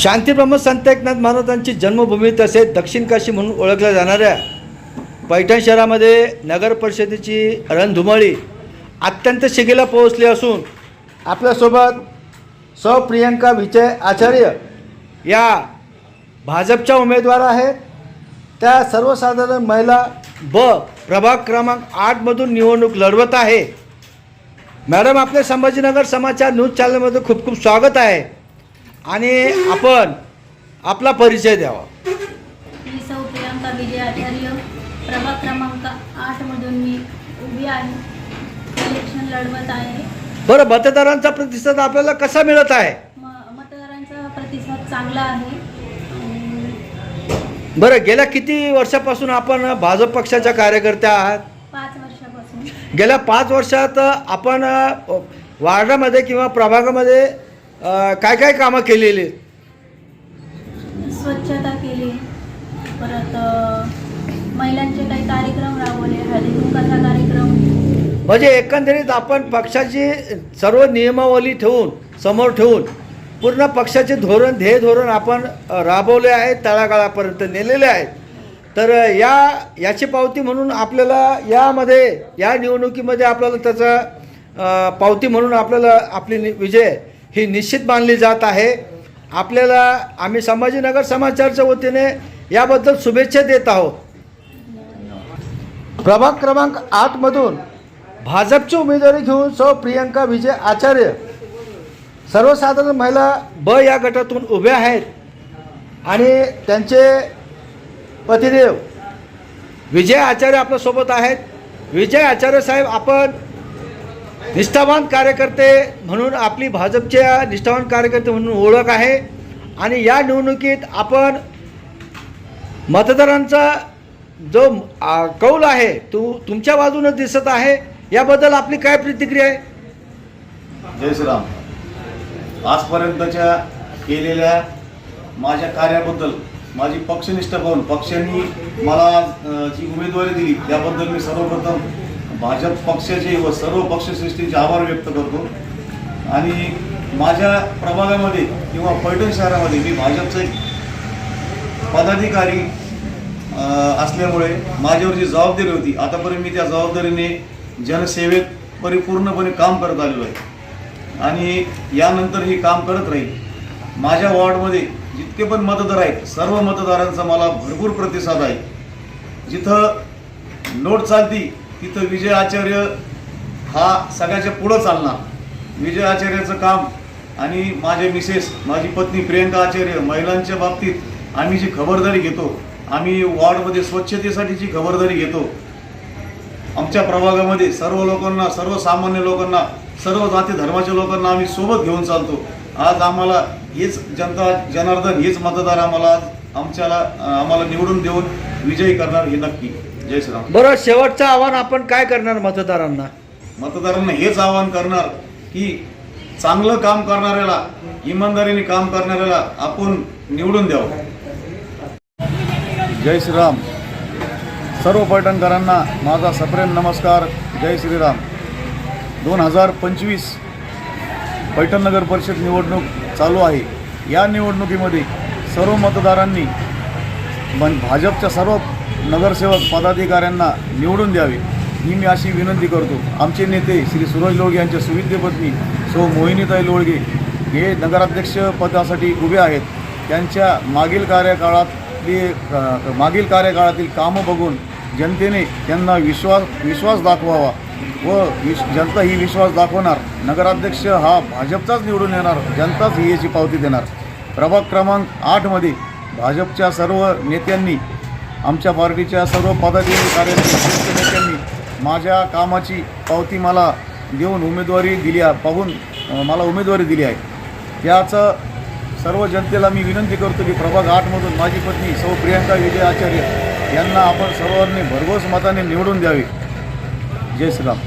शांतीब्रह्म संत एकनाथ महाराजांची जन्मभूमी तसेच दक्षिण काशी म्हणून ओळखल्या जाणाऱ्या पैठण शहरामध्ये नगर परिषदेची रणधुमाळी अत्यंत शिगेला पोहोचली असून आपल्यासोबत सौ प्रियंका विजय आचार्य या भाजपच्या उमेदवार आहेत. त्या सर्वसाधारण महिला ब प्रभाग क्रमांक आठमधून निवडणूक लढवत आहे. मॅडम आपले संभाजीनगर समाचार न्यूज चॅनलमध्ये खूप खूप स्वागत आहे. आणि आपण आपला परिचय द्यावा. मी सौ प्रियांका विजय आचार्य. प्रभाग क्रमांक आठमधून मी उभी आहे. इलेक्शन लढवत आहे. बरं मतदारांचा प्रतिसाद आपल्याला कसा मिळत आहे? म मतदारांचा प्रतिसाद चांगला आहे. बरं गेल्या किती वर्षापासून आपण भाजप पक्षाच्या कार्यकर्त्या आहात? पाच वर्षापासून. गेल्या पाच वर्षात आपण अ, वार्डामध्ये किंवा प्रभागामध्ये काय काय कामं केलेली? आहेत? स्वच्छता केली. परत अ, महिलांचे काही कार्यक्रम राबवले हळदी कुंकाचा कार्यक्रम. म्हणजे एकंदरीत आपण पक्षाची सर्व नियमावली ठेवून समोर ठेवून पूर्ण पक्षाचे धोरण ध्येय धोरण आपण अ, राबवले आहेत तळागाळापर्यंत नेलेले आहेत. तर अ, या याची पावती म्हणून आपल्याला यामध्ये या निवडणुकीमध्ये आपल्याला त्याचा अ, पावती म्हणून आपल्याला आपली नि- विजय ही निश्चित मानली जात आहे. आपल्याला आम्ही संभाजीनगर समाचारच्या वतीने याबद्दल शुभेच्छा देत आहोत. प्रभाग क्रमांक आठमधून भाजपची उमेदवारी घेऊन सौ प्रियंका विजय आचार्य सर्वसाधारण महिला ब या गटातून उभ्या आहेत. आणि त्यांचे पतिदेव विजय आचार्य आपल्यासोबत आहेत. विजय आचार्य साहेब आपण निष्ठावान कार्यकर्ते म्हणून आपली भाजपच्या निष्ठावान कार्यकर्ते म्हणून ओळख आहे. आणि या निवडणुकीत आपण मतदारांचा जो कौल आहे तो तुमच्या बाजूनच दिसत आहे. याबद्दल आपली काय प्रतिक्रिया आहे? जय श्रीराम. आजपर्यंतच्या केलेल्या माझ्या कार्याबद्दल माझी पक्षनिष्ठ पाहून पक्षांनी मला जी उमेदवारी दिली त्याबद्दल मी सर्वप्रथम भाजप पक्षाचे व सर्व पक्षश्रेष्ठींचे आभार व्यक्त करतो. आणि माझ्या प्रभागामध्ये किंवा पैठण शहरामध्ये मी भाजपचे पदाधिकारी असल्यामुळे माझ्यावर जी जबाबदारी होती आतापर्यंत मी त्या जबाबदारीने जनसेवेत परिपूर्णपणे काम करत आलेलो आहे. आणि यानंतर हे काम करत राहील. माझ्या वॉर्डमध्ये जितके पण मतदार आहेत सर्व मतदारांचा मला भरपूर प्रतिसाद आहे. जिथं नोट चालती तिथं विजय आचार्य हा सगळ्याच्या पुढं चालणार. विजय आचार्याचं काम आणि माझे मिसेस माझी पत्नी प्रियंका आचार्य महिलांच्या बाबतीत आम्ही जी खबरदारी घेतो आम्ही वॉर्डमध्ये स्वच्छतेसाठी जी खबरदारी घेतो आमच्या प्रभागामध्ये सर्व लोकांना सर्वसामान्य लोकांना सर्व जाती धर्माच्या लोकांना आम्ही सोबत घेऊन चालतो. आज आम्हाला हेच जनता जनार्दन हेच मतदार आम्हाला आज आमच्याला आम्हाला निवडून देऊन विजयी करणार हे नक्की. जय श्रीराम. बरं शेवटचं आव्हान आपण काय करणार मतदारांना? मतदारांना हेच आवाहन करणार की चांगलं काम करणाऱ्याला इमानदारीने काम करणाऱ्याला आपण निवडून द्यावं. जय श्रीराम. सर्व पैठणकरांना माझा सप्रेम नमस्कार. जय श्रीराम. दोन हजार पंचवीस पैठण नगर परिषद निवडणूक चालू आहे. या निवडणुकीमध्ये सर्व मतदारांनी मन भाजपच्या सर्व नगरसेवक पदाधिकाऱ्यांना निवडून द्यावे. ही मी अशी विनंती करतो. आमचे नेते श्री सूरज लोळगे यांच्या सुविद्य पत्नी सौ मोहिनीताई लोळगे हे नगराध्यक्ष पदासाठी उभे आहेत. त्यांच्या मागील कार्यकाळातली मागील कार्यकाळातील कामं बघून जनतेने त्यांना विश्वास विश्वास दाखवावा व विश जनता ही विश्वास दाखवणार. नगराध्यक्ष हा भाजपचाच निवडून येणार जनताच ही याची पावती देणार. प्रभाग क्रमांक आठमध्ये भाजपच्या सर्व नेत्यांनी आमच्या पार्टीच्या सर्व पदाधिकारी कार्यकर्त्यांनी माझ्या कामाची पावती मला देऊन उमेदवारी दिली आहे पाहून मला उमेदवारी दिली आहे. याचं सर्व जनतेला मी विनंती करतो की प्रभाग आठमधून माझी पत्नी सौ प्रियंका विजय आचार्य यांना आपण सर्वांनी भरघोस मताने निवडून द्यावे. जय श्रीराम.